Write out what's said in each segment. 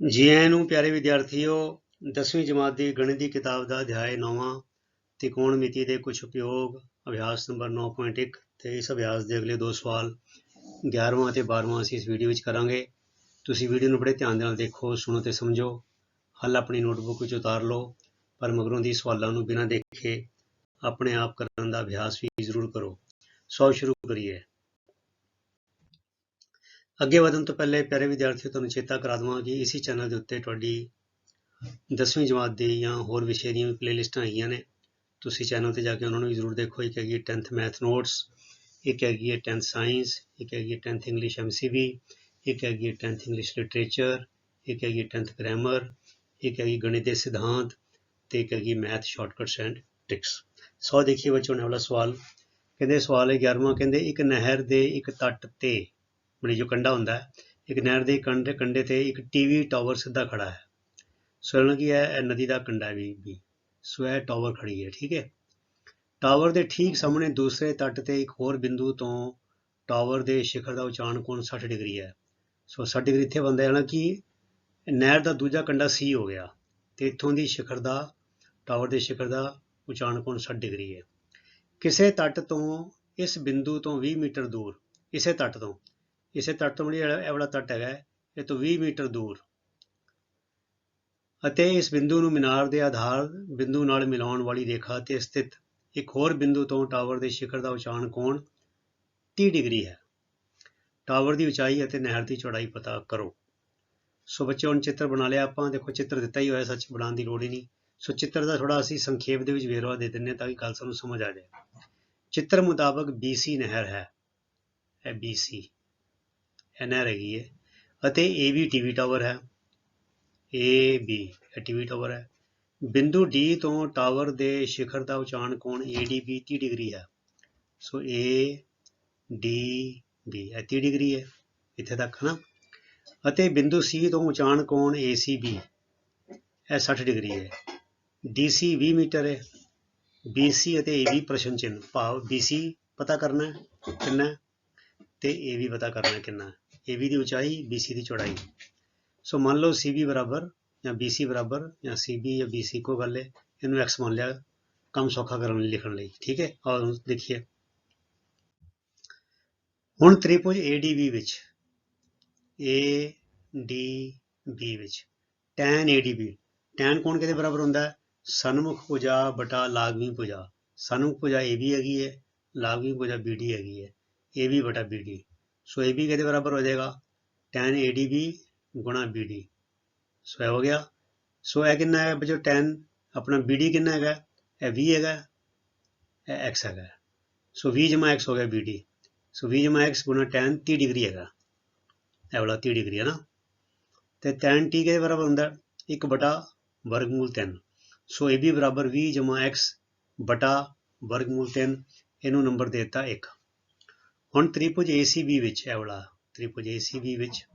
ਜੀ ਆਇਆਂ ਨੂੰ ਪਿਆਰੇ ਵਿਦਿਆਰਥੀਓ 10ਵੀਂ ਜਮਾਤ ਦੀ ਗਣਿਤ ਦੀ ਕਿਤਾਬ ਦਾ ਅਧਿਆਇ 9ਵਾਂ ਤਿਕੋਣਮਿਤੀ ਦੇ ਕੁਝ ਉਪਯੋਗ, ਅਭਿਆਸ ਨੰਬਰ 9.1 ਤੇ ਇਸ ਅਭਿਆਸ ਦੇ ਅਗਲੇ ਦੋ ਸਵਾਲ 11ਵਾਂ ਅਤੇ 12ਵਾਂ ਅਸੀਂ ਇਸ ਵੀਡੀਓ ਵਿੱਚ ਕਰਾਂਗੇ। ਤੁਸੀਂ ਵੀਡੀਓ ਨੂੰ ਬੜੇ ਧਿਆਨ ਨਾਲ ਦੇਖੋ, ਸੁਣੋ ਤੇ ਸਮਝੋ। ਹੱਲ ਆਪਣੀ ਨੋਟਬੁੱਕ ਵਿੱਚ ਉਤਾਰ ਲਓ, ਪਰ ਮਗਰੋਂ ਦੀ ਸਵਾਲਾਂ ਨੂੰ ਬਿਨਾਂ ਦੇਖੇ ਆਪਣੇ ਆਪ ਕਰਨ ਦਾ ਅਭਿਆਸ ਵੀ ਜ਼ਰੂਰ ਕਰੋ। ਸੋ ਸ਼ੁਰੂ ਕਰੀਏ। ਅੱਗੇ ਵਧਣ ਤੋਂ ਪਹਿਲੇ ਪਿਆਰੇ ਵਿਦਿਆਰਥੀਓ, ਤੁਹਾਨੂੰ ਚੇਤਾ ਕਰਾ ਦਵਾਂ ਕਿ ਇਸੇ ਚੈਨਲ ਦੇ ਉੱਤੇ ਤੁਹਾਡੀ 10ਵੀਂ ਜਮਾਤ ਦੀ ਜਾਂ ਹੋਰ ਵਿਸ਼ੇ ਦੀਆਂ ਪਲੇਲਿਸਟਾਂ ਹੈਗੀਆਂ ਨੇ। ਤੁਸੀਂ ਚੈਨਲ ਤੇ ਜਾ ਕੇ ਉਹਨਾਂ ਨੂੰ ਵੀ ਜ਼ਰੂਰ ਦੇਖੋ। ਇੱਕ ਹੈਗੀ ਹੈ 10th ਮੈਥ ਨੋਟਸ ਇੱਕ ਹੈਗੀ ਹੈ 10th ਸਾਇੰਸ ਇੱਕ ਹੈਗੀ ਹੈ 10th ਇੰਗਲਿਸ਼ ਐਮਸੀਬੀ ਇੱਕ ਹੈਗੀ ਹੈ 10th ਇੰਗਲਿਸ਼ ਲਿਟਰੇਚਰ ਇੱਕ ਹੈਗੀ ਹੈ 10th ਗ੍ਰਾਮਰ ਇੱਕ ਹੈਗੀ ਗਣਿਤ ਦੇ ਸਿਧਾਂਤ ਤੇ ਇੱਕ ਹੈਗੀ math shortcuts and tricks so ਦੇਖੀਏ ਬੱਚੋ ਨੇ ਵਾਲਾ ਸਵਾਲ। ਕਹਿੰਦੇ ਸਵਾਲ ਹੈ 11ਵਾਂ ਕਹਿੰਦੇ ਇੱਕ ਨਹਿਰ ਦੇ ਇੱਕ ਤੱਟ ਤੇ ਮਣੀ ਜੋ ਕੰਡਾ ਹੁੰਦਾ ਹੈ, ਇੱਕ ਨਹਿਰ ਦੇ ਕੰਢੇ ਕੰਢੇ ਤੇ ਇੱਕ ਟੀਵੀ ਟਾਵਰ ਸਿੱਧਾ ਖੜਾ ਹੈ। ਸੋ ਇਹਨਾਂ ਕੀ ਹੈ, ਇਹ ਨਦੀ ਦਾ ਕੰਡਾ ਵੀ ਵੀ। ਸੋ ਇਹ ਟਾਵਰ ਖੜੀ ਹੈ, ਠੀਕ ਹੈ? ਟਾਵਰ ਦੇ ਠੀਕ ਸਾਹਮਣੇ ਦੂਸਰੇ ਤੱਟ ਤੇ ਇੱਕ ਹੋਰ ਬਿੰਦੂ ਤੋਂ ਟਾਵਰ ਦੇ ਸਿਖਰ ਦਾ ਉਚਾਰਨ ਕੋਣ 60 ਡਿਗਰੀ ਹੈ। ਸੋ 60 ਡਿਗਰੀ ਇੱਥੇ ਬੰਦਾ ਹੈ ਨਾ ਕਿ ਨਹਿਰ ਦਾ ਦੂਜਾ ਕੰਡਾ ਸੀ ਹੋ ਗਿਆ ਤੇ ਇੱਥੋਂ ਦੀ ਸਿਖਰ ਦਾ, ਟਾਵਰ ਦੇ ਸਿਖਰ ਦਾ ਉਚਾਰਨ ਕੋਣ 60 ਡਿਗਰੀ ਹੈ। ਕਿਸੇ ਤੱਟ ਤੋਂ ਇਸ ਬਿੰਦੂ ਤੋਂ 20 ਮੀਟਰ ਦੂਰ, ਇਸੇ ਤੱਟ ਤੋਂ ਇਸੇ ਤੱਟ ਤੋਂ ਜਿਹੜੀ ਇਹ ਵਾਲਾ ਤੱਟ ਹੈਗਾ, ਇਹ ਤੋਂ 20 ਮੀਟਰ ਦੂਰ। ਅਤੇ ਇਸ ਬਿੰਦੂ ਨੂੰ ਮੀਨਾਰ ਦੇ ਆਧਾਰ ਬਿੰਦੂ ਨਾਲ ਮਿਲਾਉਣ ਵਾਲੀ ਰੇਖਾ ਤੇ ਸਥਿਤ ਇੱਕ ਹੋਰ ਬਿੰਦੂ ਤੋਂ ਟਾਵਰ ਦੇ ਸਿਖਰ ਦਾ ਉਚਾਰਨ ਕੋਣ 30 ਡਿਗਰੀ ਹੈ। ਟਾਵਰ ਦੀ ਉਚਾਈ ਅਤੇ ਨਹਿਰ ਦੀ ਚੌੜਾਈ ਪਤਾ ਕਰੋ। ਸੋ ਬੱਚੇ ਹੁਣ ਚਿੱਤਰ ਬਣਾ ਲਿਆ ਆਪਾਂ। ਦੇਖੋ, ਚਿੱਤਰ ਦਿੱਤਾ ਹੀ ਹੋਇਆ, ਸੱਚ ਬਣਾਉਣ ਦੀ ਲੋੜ ਹੀ ਨਹੀਂ। ਸੋ ਚਿੱਤਰ ਦਾ ਥੋੜਾ ਅਸੀਂ ਸੰਖੇਪ ਦੇ ਵਿੱਚ ਵੇਰਵਾ ਦੇ ਦਿੰਨੇ ਤਾਂ ਕਿ ਗੱਲ ਸਾਨੂੰ ਸਮਝ ਆ ਜਾਏ। ਚਿੱਤਰ ਮੁਤਾਬਕ BC ਨਹਿਰ ਹੈ। ਇਹ BC ਇਹ ਨਹਿਰ ਹੈਗੀ ਹੈ ਅਤੇ AB ਟੀਵੀ ਟਾਵਰ ਹੈ। AB ਇਹ ਟੀਵੀ ਟਾਵਰ ਹੈ। ਬਿੰਦੂ D ਤੋਂ ਟਾਵਰ ਦੇ ਸਿਖਰ ਦਾ ਉਚਾਰਨ ਕੋਣ ADB 30 ਡਿਗਰੀ ਹੈ। ਸੋ ADB ਇਹ 30 ਡਿਗਰੀ ਹੈ। ਇੱਥੇ ਤੱਕ ਨਾ? ਅਤੇ ਬਿੰਦੂ C ਤੋਂ ਉਚਾਰਨ ਕੋਣ ACB ਇਹ 60 ਡਿਗਰੀ ਹੈ। DC 20 ਮੀਟਰ ਹੈ। BC ਅਤੇ AB ਪ੍ਰਸ਼ਨ ਚਿੰਨ੍ਹ। ਭਾਵ BC ਪਤਾ ਕਰਨਾ ਕਿੰਨਾ ਹੈ। ਤੇ AB ਪਤਾ ਕਰਨਾ ਕਿੰਨਾ AB ਦੀ ਉਚਾਈ BC ਦੀ ਚੌੜਾਈ। ਸੋ ਮੰਨ ਲਓ CB ਬਰਾਬਰ ਜਾਂ BC ਬਰਾਬਰ ਜਾਂ CB ਜਾਂ BC ਕੋ ਗੱਲ ਹੈ ਇਹਨੂੰ x ਮੰਨ ਲਿਆ ਕੰਮ ਸੌਖਾ ਕਰਨ ਲਈ, ਲਿਖਣ ਲਈ, ਠੀਕ ਹੈ? ਔਰ ਦੇਖੀਏ। ਹੁਣ ਤ੍ਰਿਭੁਜ ADB ਵਿੱਚ ADB ਵਿੱਚ, tan ADB tan ਕੋਣ ਕਿਹਦੇ ਬਰਾਬਰ ਹੁੰਦਾ? ਹੈ ਸਨਮੁਖ ਭੁਜਾ ਬਟਾ ਲਾਗਵੀਂ ਭੁਜਾ। ਸਨਮੁਖ ਭੁਜਾ AB ਹੈਗੀ ਹੈ, ਲਾਗਵੀਂ ਭੁਜਾ BD ਹੈਗੀ ਹੈ AB ਬਟਾ BD ਸੋ AB ਕਿਹਦੇ ਬਰਾਬਰ ਹੋ ਜਾਏਗਾ? tan ADB ਗੁਣਾ BD ਸੋ ਇਹ ਹੋ ਗਿਆ। ਸੋ ਇਹ ਕਿੰਨਾ ਹੈ ਬੱਚੋ tan ਆਪਣਾ BD ਕਿੰਨਾ ਹੈਗਾ? ਇਹ 20 ਹੈਗਾ। ਇਹ x ਹੈਗਾ। ਸੋ 20 ਜਮਾ x ਹੋ ਗਿਆ BD ਸੋ 20 ਜਮਾ x ਗੁਣਾ tan 30 ਡਿਗਰੀ ਹੈਗਾ। ਇਹ ਵਾਲਾ 30 ਡਿਗਰੀ ਹੈ ਨਾ। ਤੇ tan t ਕਿਹਦੇ ਬਰਾਬਰ ਹੁੰਦਾ? 1 ਬਟਾ ਵਰਗਮੂਲ 3 ਸੋ AB ਬਰਾਬਰ 20 ਜਮਾ x ਬਟਾ ਵਰਗਮੂਲ 3 ਇਹਨੂੰ ਨੰਬਰ ਦੇ ਦਿੱਤਾ 1 ਹੁਣ ਤ੍ਰਿਭੁਜ ACB ਵਿੱਚ ਇਹ ਵਾਲਾ, ਤ੍ਰਿਭੁਜ ACB ਵਿੱਚ।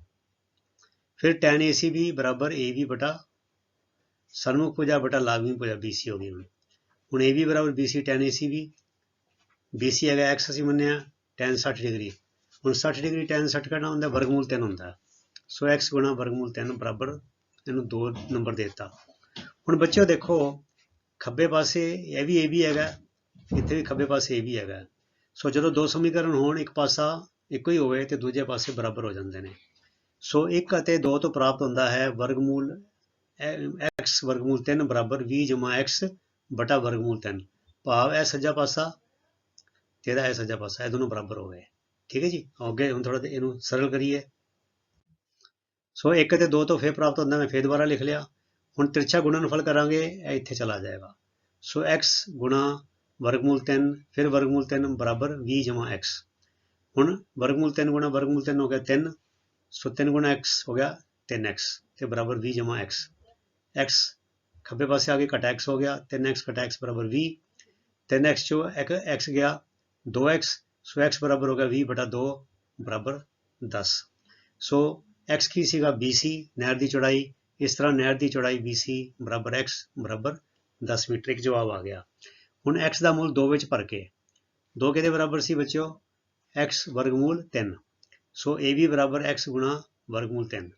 ਫਿਰ tan ACB ਬਰਾਬਰ AB ਬਟਾ ਸਨਮੁਖ ਭੁਜਾ ਬਟਾ ਲਾਗਵੀਂ ਭੁਜਾ BC ਹੋ ਗਈ ਹੁਣ। ਹੁਣ AB ਬਰਾਬਰ BC tan ACB BC ਹੈਗਾ x ਅਸੀਂ ਮੰਨਿਆ tan 60 ਡਿਗਰੀ। ਹੁਣ 60 ਡਿਗਰੀ tan 60 ਕਰਨਾ ਹੁੰਦਾ, ਵਰਗਮੂਲ 3 ਹੁੰਦਾ। ਸੋ x ਗੁਣਾ ਵਰਗਮੂਲ 3 ਬਰਾਬਰ, ਇਹਨੂੰ 2 ਨੰਬਰ ਦੇ ਦਿੱਤਾ। ਹੁਣ ਬੱਚਿਓ ਦੇਖੋ, ਖੱਬੇ ਪਾਸੇ ਇਹ ਵੀ AB ਹੈਗਾ, ਇੱਥੇ ਵੀ ਖੱਬੇ ਪਾਸੇ AB ਹੈਗਾ। ਸੋ ਜਦੋਂ ਦੋ ਸਮੀਕਰਨ ਹੋਣ, ਇੱਕ ਪਾਸਾ ਇੱਕੋ ਹੀ ਹੋਵੇ ਤੇ ਦੂਜੇ ਪਾਸੇ ਬਰਾਬਰ ਹੋ ਜਾਂਦੇ ਨੇ। ਸੋ 1 ਅਤੇ 2 ਤੋਂ ਪ੍ਰਾਪਤ ਹੁੰਦਾ ਹੈ ਵਰਗਮੂਲ x ਵਰਗਮੂਲ 3 ਬਰਾਬਰ 20 ਜਮਾ x ਬਟਾ ਵਰਗਮੂਲ 3 ਭਾਵ ਇਹ ਸੱਜਾ ਪਾਸਾ ਤੇਰਾ ਇਹ ਸੱਜਾ ਪਾਸਾ, ਇਹ ਦੋਨੋਂ ਬਰਾਬਰ ਹੋ ਗਏ ਠੀਕ ਹੈ ਜੀ? ਅੱਗੇ ਹੁਣ ਥੋੜਾ ਇਹਨੂੰ ਸਰਲ ਕਰੀਏ। ਸੋ 1 ਅਤੇ 2 ਤੋਂ ਫੇਰ ਪ੍ਰਾਪਤ ਹੁੰਦਾ, ਮੈਂ ਫੇਰ ਦੁਬਾਰਾ ਲਿਖ ਲਿਆ। ਹੁਣ ਤਿਰਛਾ ਗੁਣਨਫਲ ਕਰਾਂਗੇ, ਇਹ ਇੱਥੇ ਚਲਾ ਜਾਏਗਾ। ਸੋ x ਗੁਣਾ ਵਰਗਮੂਲ 3 ਫਿਰ ਵਰਗਮੂਲ 3 ਬਰਾਬਰ 20 ਜਮਾ x ਹੁਣ ਵਰਗਮੂਲ 3 ਗੁਣਾ ਵਰਗਮੂਲ 3 ਹੋ ਗਿਆ 3 ਸੋ 3 ਗੁਣਾ x ਹੋ ਗਿਆ 3x ਤੇ ਬਰਾਬਰ 20 ਜਮਾ x x ਖੱਬੇ ਪਾਸੇ ਆ ਕੇ ਘਟਾ x ਹੋ ਗਿਆ 3x ਘਟਾ x ਬਰਾਬਰ 20 3x ਚੋਂ ਇੱਕ x ਗਿਆ 2x ਸੋ x ਬਰਾਬਰ ਹੋ ਗਿਆ 20 ਬਟਾ 2 ਬਰਾਬਰ 10 ਸੋ x ਕੀ ਸੀਗਾ? BC ਨਹਿਰ ਦੀ ਚੌੜਾਈ। ਇਸ ਤਰ੍ਹਾਂ ਨਹਿਰ ਦੀ ਚੌੜਾਈ BC ਬਰਾਬਰ x, ਬਰਾਬਰ 10 ਮੀਟਰ ਇੱਕ ਜਵਾਬ ਆ ਗਿਆ। ਹੁਣ x ਦਾ ਮੁੱਲ 2 ਵਿੱਚ ਭਰ ਕੇ। 2 ਕਿਹਦੇ ਬਰਾਬਰ ਸੀ ਬੱਚਿਓ? x ਵਰਗਮੂਲ 3 ਸੋ AB ਬਰਾਬਰ x ਗੁਣਾ ਵਰਗਮੂਲ 3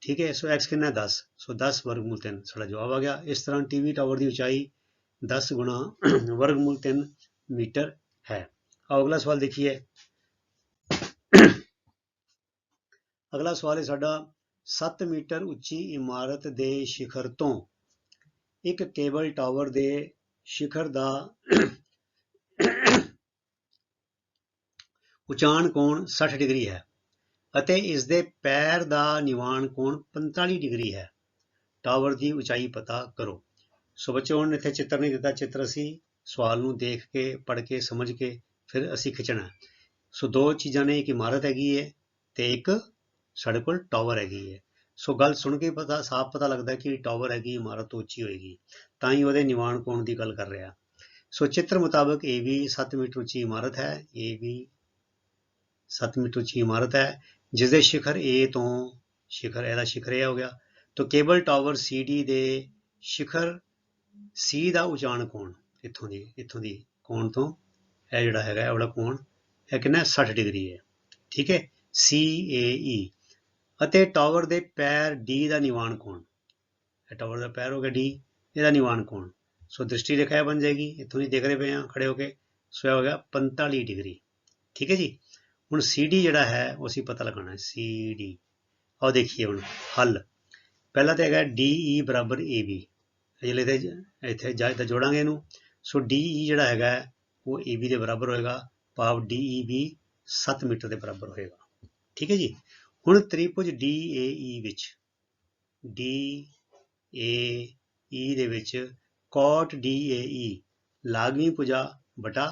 ਠੀਕ ਹੈ, ਸੋ x ਕਿੰਨਾ ਹੈ? 10 ਸੋ 10 ਵਰਗਮੂਲ 3 ਸਾਡਾ ਜਵਾਬ ਆ ਗਿਆ। ਇਸ ਤਰ੍ਹਾਂ ਟੀਵੀ ਟਾਵਰ ਦੀ ਉਚਾਈ 10 ਗੁਣਾ ਵਰਗਮੂਲ 3 ਮੀਟਰ ਹੈ। ਆਓ ਅਗਲਾ ਸਵਾਲ ਦੇਖੀਏ। ਅਗਲਾ ਸਵਾਲ ਹੈ ਸਾਡਾ 7 ਮੀਟਰ ਉੱਚੀ ਇਮਾਰਤ ਦੇ ਸਿਖਰ ਤੋਂ ਇੱਕ ਕੇਬਲ ਟਾਵਰ ਦੇ ਸਿਖਰ ਦਾ ਉਚਾਣ ਕੋਣ 60 ਡਿਗਰੀ ਹੈ ਅਤੇ ਇਸ ਦੇ ਪੈਰ ਦਾ ਨਿਵਾਣ ਕੋਣ 45 ਡਿਗਰੀ ਹੈ। ਟਾਵਰ ਦੀ ਉਚਾਈ ਪਤਾ ਕਰੋ। ਸੋ ਬੱਚਿਓ, ਹੁਣ ਇੱਥੇ ਚਿੱਤਰ ਨਹੀਂ ਦਿੱਤਾ। ਚਿੱਤਰ ਅਸੀਂ ਸਵਾਲ ਨੂੰ ਦੇਖ ਕੇ, ਪੜ੍ਹ ਕੇ, ਸਮਝ ਕੇ ਫਿਰ ਅਸੀਂ ਖਿੱਚਣਾ ਸੋ ਦੋ ਚੀਜ਼ਾਂ ਨੇ, ਇੱਕ ਇਮਾਰਤ ਹੈਗੀ ਹੈ ਤੇ ਇੱਕ ਸਾਡੇ ਕੋਲ ਟਾਵਰ ਹੈਗੀ ਹੈ ਸੋ ਗੱਲ ਸੁਣ ਕੇ ਪਤਾ, ਸਾਫ਼ ਪਤਾ ਲੱਗਦਾ ਹੈ ਕਿ ਟਾਵਰ ਹੈਗੀ, ਇਮਾਰਤ ਤੋਂ ਉੱਚੀ ਹੋਏਗੀ। ਤਾਂ ਹੀ ਉਹਦੇ ਨਿਵਾਣ ਕੋਣ ਦੀ ਗੱਲ ਕਰ ਰਿਹਾ। ਸੋ ਚਿੱਤਰ ਮੁਤਾਬਕ ਇਹ ਵੀ 7 ਮੀਟਰ ਉੱਚੀ ਇਮਾਰਤ ਹੈ, ਇਹ ਵੀ 7 ਮੀਟਰ ਉੱਚੀ ਇਮਾਰਤ ਹੈ ਜਿਸ ਦੇ ਸ਼ਿਖਰ A ਤੋਂ ਸ਼ਿਖਰ ਇਹਦਾ ਸ਼ਿਖਰ ਇਹ ਹੋ ਗਿਆ। ਤਾਂ ਕੇਬਲ ਟਾਵਰ CD ਦੇ ਸ਼ਿਖਰ C ਦਾ ਉਚਾਣ ਕੋਣ, ਇੱਥੋਂ ਦੀ ਇੱਥੋਂ ਦੀ ਕੋਣ ਤੋਂ, ਇਹ ਜਿਹੜਾ ਹੈਗਾ, ਇਹ ਵਾਲਾ ਕੋਣ, ਇਹ ਕਿੰਨਾ ਹੈ? 60 ਡਿਗਰੀ ਹੈ। ਠੀਕ ਹੈ? CAE ਅਤੇ ਟਾਵਰ ਦੇ ਪੈਰ D ਦਾ ਨਿਵਾਨ ਕੋਣ? ਇਹ ਟਾਵਰ ਦਾ ਪੈਰ ਹੋ ਗਿਆ D ਇਹਦਾ ਨਿਵਾਨ ਕੋਣ? ਸੋ ਦ੍ਰਿਸ਼ਟੀ ਰੇਖਾ ਬਣ ਜਾਏਗੀ ਇੱਥੋਂ ਦੇਖ ਰਹੇ ਪਏ ਹਾਂ ਖੜੇ ਹੋ ਕੇ ਸੋ ਇਹ ਹੋ ਗਿਆ 45 ਡਿਗਰੀ। ਠੀਕ ਹੈ ਜੀ? ਹੁਣ CD ਜਿਹੜਾ ਹੈ ਉਹ ਅਸੀਂ ਪਤਾ ਲਗਾਉਣਾ ਹੈ CD ਆਓ ਦੇਖੀਏ ਹੁਣ ਹੱਲ। ਪਹਿਲਾ ਤਾਂ ਹੈਗਾ DE ਬਰਾਬਰ AB ਜਿਹੜੇ ਤੇ ਇੱਥੇ ਜਾ ਜੋੜਾਂਗੇ ਇਹਨੂੰ। ਸੋ DE ਜਿਹੜਾ ਹੈਗਾ ਹੈ, ਉਹ AB ਦੇ ਬਰਾਬਰ ਹੋਏਗਾ। ਭਾਵ DE ਵੀ 7 ਮੀਟਰ ਦੇ ਬਰਾਬਰ ਹੋਏਗਾ। ਠੀਕ ਹੈ ਜੀ? ਹੁਣ ਤ੍ਰਿਭੁਜ DAE ਵਿੱਚ DAE ਦੇ ਵਿੱਚ cot DAE ਲਾਗਵੀਂ ਭੁਜਾ ਬਟਾ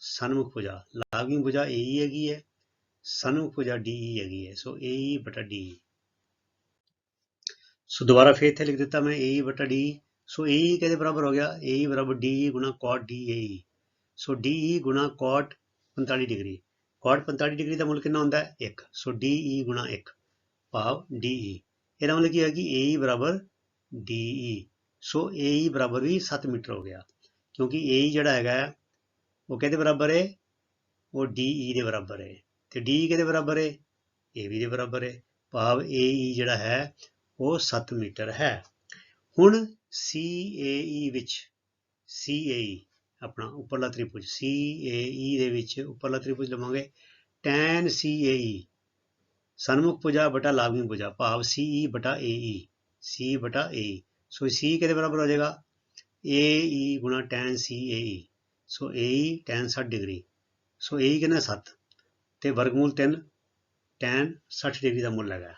ਸਨਮੁਖ ਭੁਜਾ, ਲਾਗਵੀਂ ਭੁਜਾ AE ਹੈਗੀ ਹੈ, ਸਨਮੁਖ ਭੁਜਾ DE ਹੈਗੀ ਹੈ ਸੋ AE ਬਟਾ DE ਸੋ ਦੁਬਾਰਾ ਫੇਰ ਇੱਥੇ ਲਿਖ ਦਿੱਤਾ ਮੈਂ AE ਬਟਾ DE ਸੋ AE ਕਿਹਦੇ ਬਰਾਬਰ ਹੋ ਗਿਆ? AE ਬਰਾਬਰ DE ਗੁਣਾ cot DAE ਸੋ DE ਗੁਣਾ cot 45 ਡਿਗਰੀ। Cot 45 ਡਿਗਰੀ ਦਾ ਮੁੱਲ ਕਿੰਨਾ ਹੁੰਦਾ ਹੈ? 1 ਸੋ DE ਗੁਣਾ 1 ਭਾਵ DE ਇਹਦਾ ਮਤਲਬ ਕੀ ਹੈ ਕਿ AE ਬਰਾਬਰ DE ਸੋ AE ਬਰਾਬਰ ਵੀ 7 ਮੀਟਰ ਹੋ ਗਿਆ। ਕਿਉਂਕਿ AE ਜਿਹੜਾ ਹੈਗਾ, ਉਹ ਕਿਹਦੇ ਬਰਾਬਰ ਹੈ ਉਹ DE ਦੇ ਬਰਾਬਰ ਹੈ ਤੇ DE ਕਿਹਦੇ ਬਰਾਬਰ ਹੈ AB ਦੇ ਬਰਾਬਰ ਹੈ ਭਾਵ AE ਜਿਹੜਾ ਹੈ, ਉਹ 7 ਮੀਟਰ ਹੈ। ਹੁਣ CAE ਵਿੱਚ CAE ਆਪਣਾ ਉੱਪਰਲਾ ਤ੍ਰਿਭੁਜ ਈ e ਦੇ ਵਿੱਚ ਉੱਪਰਲਾ ਤ੍ਰਿਭੁਜ ਲਵਾਂਗੇ। tan ਈ e। ਸਨਮੁਖ ਭੁਜਾ ਬਟਾ ਲਾਗਮੀ ਭੁਜਾ, ਭਾਵ ਸੀ ਈ e ਬਟਾ ਏ AE C ਬਟਾ ਏ ਸੋ C ਕਿਹਦੇ ਬਰਾਬਰ ਹੋ ਜਾਏਗਾ? ਈ ਗੁਣਾ tan E so A E tan 60 degree. So AE ਕਿੰਨਾ? 7 ਤੇ ਵਰਗਮੂਲ 3 tan 60 ਡਿਗਰੀ ਦਾ ਮੁੱਲ ਹੈਗਾ।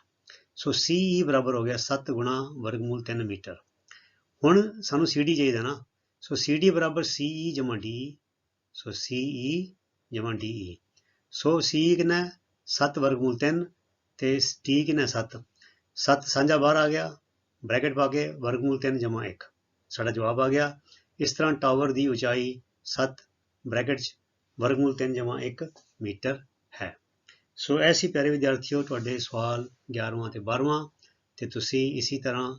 ਸੋ ਸੀ ਈ ਬਰਾਬਰ ਹੋ ਗਿਆ 7 ਗੁਣਾ ਵਰਗਮੂਲ 3 ਮੀਟਰ। ਹੁਣ ਸਾਨੂੰ CD ਚਾਹੀਦਾ ਨਾ। ਸੋ CD ਬਰਾਬਰ CE ਜਮਾ DE ਸੋ CE ਜਮਾ DE ਸੋ CE ਕਿੰਨਾ 7 ਵਰਗਮੂਲ 3 ਤੇ D ਕਿੰਨਾ 7 7 ਸਾਂਝਾ ਬਾਹਰ ਆ ਗਿਆ, ਬ੍ਰੈਕਟ ਪਾ ਕੇ ਵਰਗਮੂਲ 3 ਜਮਾ 1 ਸਾਡਾ ਜਵਾਬ ਆ ਗਿਆ, ਇਸ ਤਰ੍ਹਾਂ ਟਾਵਰ ਦੀ ਉਚਾਈ 7 ਬ੍ਰੈਕਟ 'ਚ ਵਰਗਮੂਲ 3 ਜਮਾ 1 ਮੀਟਰ ਹੈ। ਸੋ ਐਸੀ ਪਿਆਰੇ ਵਿਦਿਆਰਥੀਓ, ਤੁਹਾਡੇ ਸਵਾਲ 11ਵਾਂ ਤੇ 12ਵਾਂ ਤੇ ਤੁਸੀਂ ਇਸੇ ਤਰ੍ਹਾਂ